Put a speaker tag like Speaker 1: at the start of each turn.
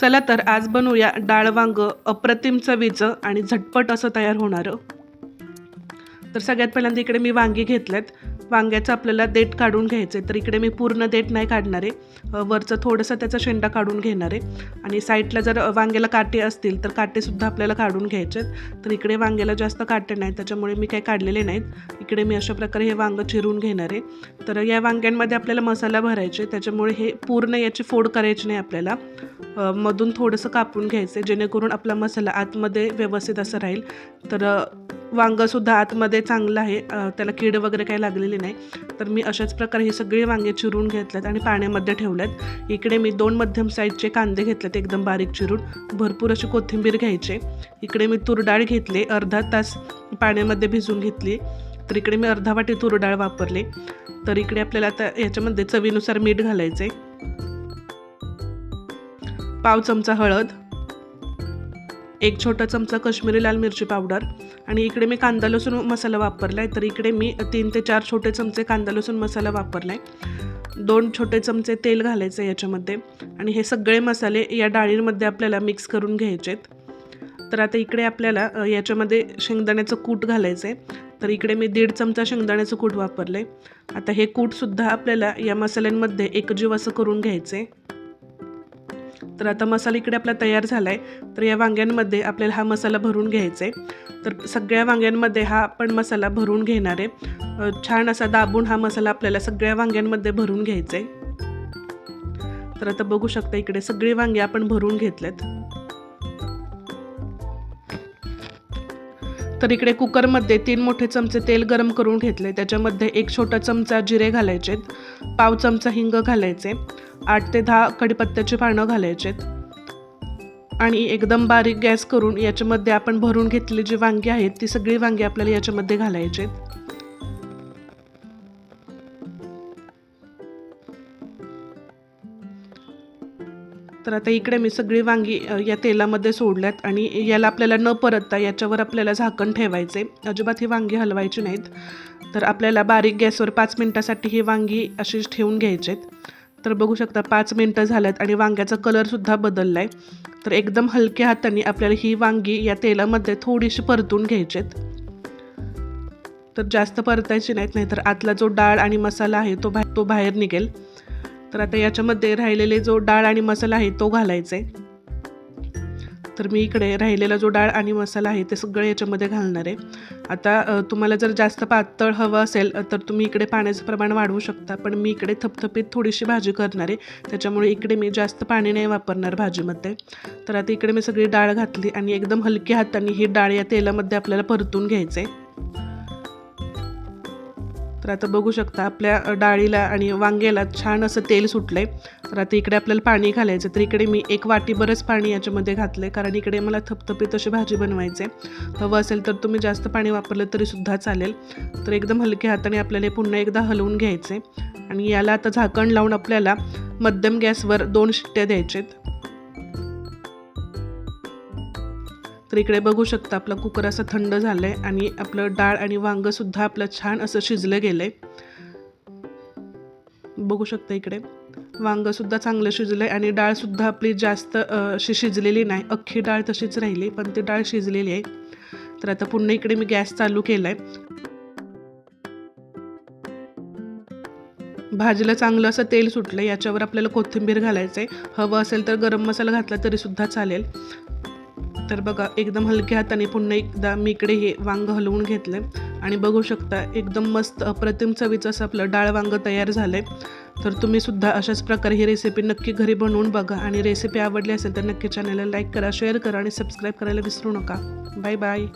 Speaker 1: चला तर आज बनवूया डाळ वांग अप्रतिम चवीचं आणि झटपट असं तयार होणारं. तर सगळ्यात पहिल्यांदा इकडे मी वांगी घेतल्यात. वांग्याचं आपल्याला देठ काढून घ्यायचं आहे तर इकडे मी पूर्ण देठ नाही काढणार आहे. वरचं थोडंसं त्याचा शेंडा काढून घेणार आहे. आणि साईडला जर वांग्याला काटे असतील तर काटेसुद्धा आपल्याला काढून घ्यायचे आहेत तर इकडे वांग्याला जास्त काटे नाहीत. त्याच्यामुळे मी काही काढलेले नाहीत. इकडे मी अशा प्रकारे हे वांगं चिरून घेणार आहे. तर या वांग्यांमध्ये आपल्याला मसाला भरायचे त्याच्यामुळे हे पूर्ण याची फोड करायची नाही आपल्याला. मधून थोडंसं कापून घ्यायचं जेणेकरून आपला मसाला आतमध्ये व्यवस्थित असं राहील. तर वांगंसुद्धा आतमध्ये चांगलं आहे. त्याला कीड वगैरे काही लागलेली नाही. तर मी अशाच प्रकारे ही सगळी वांगे चिरून घेतल्यात आणि पाण्यामध्ये ठेवल्यात इकडे मी दोन मध्यम साईजचे कांदे घेतलेत एकदम बारीक चिरून. भरपूर अशी कोथिंबीर घ्यायचे. इकडे मी तूर डाळ घेतली अर्धा तास पाण्यामध्ये भिजून घेतली. तर इकडे मी अर्धा वाटी तूर डाळ वापरले. तर इकडे आपल्याला आता याच्यामध्ये चवीनुसार मीठ घालायचे पाव चमचा हळद एक छोटा चमचा कश्मीरी लाल मिरची पावडर आणि इकडे मी कांदा लसूण मसाला वापरला आहे तर इकडे मी तीन ते चार छोटे चमचे कांदा लसूण मसाला वापरला आहे दोन छोटे चमचे तेल घालायचं याच्यामध्ये आणि हे सगळे मसाले या डाळींमध्ये आपल्याला मिक्स करून घ्यायचे आहेत तर आता इकडे आपल्याला याच्यामध्ये शेंगदाण्याचं कूट घालायचं आहे तर इकडे मी दीड चमचा शेंगदाण्याचं कूट वापरलं आहे आता हे कूटसुद्धा आपल्याला या मसाल्यांमध्ये एकजीव असं करून घ्यायचं आहे तर आता मसाला इकडे आपला तयार झाला आहे तर या वांग्यांमध्ये आपल्याला हा मसाला भरून घ्यायचा आहे तर सगळ्या वांग्यांमध्ये हा आपण मसाला भरून घेणार आहे. छान असा दाबून हा मसाला आपल्याला सगळ्या वांग्यांमध्ये भरून घ्यायचा आहे तर आता बघू शकता इकडे सगळी वांगी आपण भरून घेतलेत तर इकडे कुकरमध्ये तीन मोठे चमचे तेल गरम करून घेतले. त्याच्यामध्ये एक छोटा चमचा जिरे घालायचे. पाव चमचा हिंग घालायचे. आठ ते दहा कडीपत्त्याची पानं घालायचेत आणि एकदम बारीक गॅस करून याच्यामध्ये आपण भरून घेतलेली जी वांगी आहेत ती सगळी वांगी आपल्याला याच्यामध्ये घालायचेत तर आता इकडे मी सगळी वांगी या तेलामध्ये सोडल्यात आणि याला आपल्याला न परतता याच्यावर आपल्याला झाकण ठेवायचे अजिबात ही वांगी हलवायची नाहीत. तर आपल्याला बारीक गॅसवर पाच मिनटासाठी ही वांगी अशीच ठेवून घ्यायचेत. तर बघू शकता पाच मिनटं झाल्यात आणि वांग्याचा कलरसुद्धा बदलला आहे तर एकदम हलक्या हाताने आपल्याला ही वांगी या तेलामध्ये थोडीशी परतून घ्यायचेत. तर जास्त परतायची नाहीत नाहीतर आतला जो डाळ आणि मसाला आहे तो बाहेर तो बाहेर निघेल. तर आता याच्यामध्ये राहिलेले जो डाळ आणि मसाला आहे तो घालायचा आहे तर मी इकडे राहिलेला जो डाळ आणि मसाला आहे ते सगळं याच्यामध्ये घालणार आहे. आता तुम्हाला जर जास्त पातळ हवं असेल तर तुम्ही इकडे पाण्याचं प्रमाण वाढवू शकता पण मी इकडे थपथपीत थोडीशी भाजी करणार आहे. त्याच्यामुळे इकडे मी जास्त पाणी नाही वापरणार भाजीमध्ये. तर आता इकडे मी सगळी डाळ घातली आणि एकदम हलकी हाताने ही डाळ या तेलामध्ये आपल्याला परतून घ्यायचं आहे तर आता बघू शकता आपल्या डाळीला आणि वांग्याला छान असं तेल सुटलंय. तर आता इकडे आपल्याला पाणी घालायचं. तर इकडे मी एक वाटी बरंच पाणी याच्यामध्ये घातलंय. कारण इकडे मला थपथपीत अशी भाजी बनवायचे हवं असेल तर तुम्ही जास्त पाणी वापरलं तरी सुद्धा चालेल. तर एकदम हलक्या हाताने आपल्याला पुन्हा एकदा हलवून घ्यायचे आणि याला आता झाकण लावून आपल्याला मध्यम गॅसवर दोन शिट्ट्या द्यायचेत. तर इकडे बघू शकता आपला कुकर असं थंड झालं आहे आणि आपलं डाळ आणि वांगंसुद्धा आपलं छान असं शिजलं गेलं आहे बघू शकता इकडे. वांगंसुद्धा चांगलं शिजलं आहे आणि डाळसुद्धा आपली जास्त अशी शिजलेली नाही. अख्खी डाळ तशीच राहिली पण ती डाळ शिजलेली आहे. तर आता पुन्हा इकडे मी गॅस चालू केला आहे भाजीला चांगलं असं तेल सुटलं याच्यावर आपल्याला कोथिंबीर घालायचं आहे हवं असेल तर गरम मसाला घातला तरीसुद्धा चालेल. तर बघा एकदम हलक्या हाताने पुन्हा एकदा मी इकडे हे वांग हलवून घेतलं आणि बघू शकता एकदम मस्त अप्रतिम चवीचं असं आपलं डाळ वांग तयार झालं आहे तर तुम्ही सुद्धा अशाच प्रकारे ही रेसिपी नक्की घरी बनवून बघा. आणि रेसिपी आवडली असेल तर नक्की चॅनलला लाईक करा शेअर करा आणि सबस्क्राईब करायला विसरू नका. Bye bye